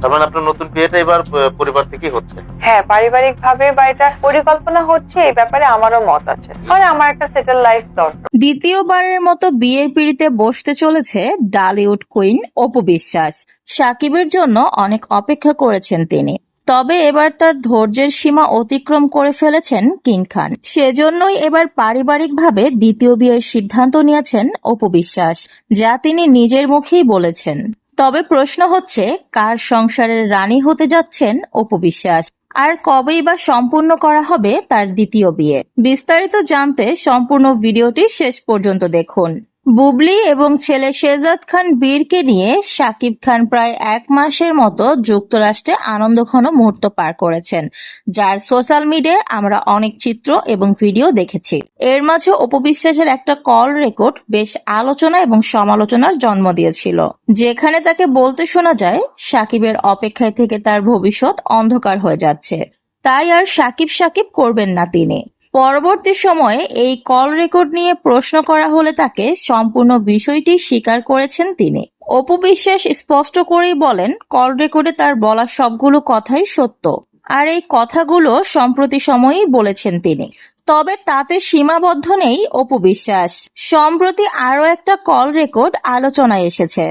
তার মানে আপনার নতুন বিয়েটা এবার পরিবার থেকেই হচ্ছে? হ্যাঁ পারিবারিক ভাবে বা এটা পরিকল্পনা হচ্ছে এই ব্যাপারে আমারও মত আছে। মানে আমার একটা সেটেল লাইফ দরকার। দ্বিতীয়বারের মতো বিয়ের পিড়িতে বসতে চলেছে ডালিউড কুইন অপু বিশ্বাস। সাকিবের জন্য অনেক অপেক্ষা করেছেন তিনি। তবে এবার তার ধৈর্যের সীমা অতিক্রম করে ফেলেছেন কিং খান। সেজন্যই এবার পারিবারিকভাবে দ্বিতীয় বিয়ের সিদ্ধান্ত নিয়েছেন অপু বিশ্বাস যা তিনি নিজের মুখেই বলেছেন। তবে প্রশ্ন হচ্ছে, কার সংসারের রানী হতে যাচ্ছেন অপু বিশ্বাস? আর কবেই বা সম্পূর্ণ করা হবে তার দ্বিতীয় বিয়ে? বিস্তারিত জানতে সম্পূর্ণ ভিডিওটি শেষ পর্যন্ত দেখুন। বুবলি এবং ছেলে শেজাদ খান বীরকে নিয়ে শাকিব খান প্রায় এক মাসের মতো যুক্তরাষ্ট্রে আনন্দঘন মুহূর্ত পার করেছেন, যার সোশ্যাল মিডিয়ায় আমরা অনেক চিত্র এবং ভিডিও দেখেছি। এর মাঝে অপবিশ্বাসের একটা কল রেকর্ড বেশ আলোচনা এবং সমালোচনার জন্ম দিয়েছিল, যেখানে তাকে বলতে শোনা যায়, সাকিবের অপেক্ষায় থেকে তার ভবিষ্যৎ অন্ধকার হয়ে যাচ্ছে। তাই আর সাকিব সাকিব করবেন না তিনি। পরবর্তী সময়ে এই কল রেকর্ড নিয়ে প্রশ্ন করা হলে তাকে সম্পূর্ণ বিষয়টি স্বীকার করেছেন তিনি। অপু বিশ্বাস স্পষ্ট করেই বলেন কল রেকর্ডে তার বলা সবগুলো কথাই সত্য। আর এই কথাগুলো সম্প্রতি সময়ই বলেছেন তিনি। তবে তাতে সীমাবদ্ধ নেই অপু বিশ্বাস। সম্প্রতি আরও একটা কল রেকর্ড আলোচনায় এসেছে,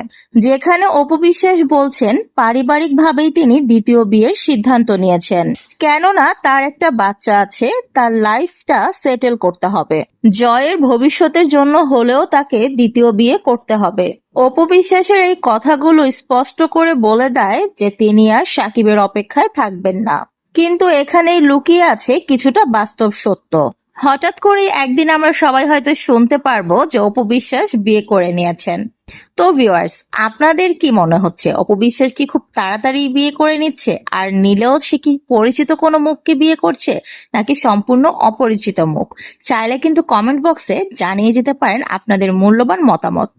যেখানে অপু বিশ্বাস বলছেন পারিবারিকভাবেই তিনি দ্বিতীয় বিয়ের সিদ্ধান্ত নিয়েছেন। কেননা তার একটা বাচ্চা আছে, তার লাইফটা সেটেল করতে হবে। জয়ের ভবিষ্যতের জন্য হলেও তাকে দ্বিতীয় বিয়ে করতে হবে। অপু বিশ্বাসের এই কথাগুলো স্পষ্ট করে বলে দেয় যে তিনি আর সাকিবের অপেক্ষায় থাকবেন না। কিন্তু এখানেই লুকিয়ে আছে কিছুটা বাস্তব সত্য। হঠাৎ করে একদিন আমরা সবাই হয়তো শুনতে পারব যে অপবিশ্বাস বিয়ে করে নিয়েছেন। তো ভিউয়ার্স আপনাদের কি মনে হচ্ছে? অপবিশ্বাস কি খুব তাড়াতাড়ি বিয়ে করে নিচ্ছে? আর নিলেও সে কি পরিচিত কোনো মুখকে বিয়ে করছে? নাকি সম্পূর্ণ অপরিচিত মুখ? চাইলে কিন্তু কমেন্ট বক্সে জানিয়ে যেতে পারেন আপনাদের মূল্যবান মতামত।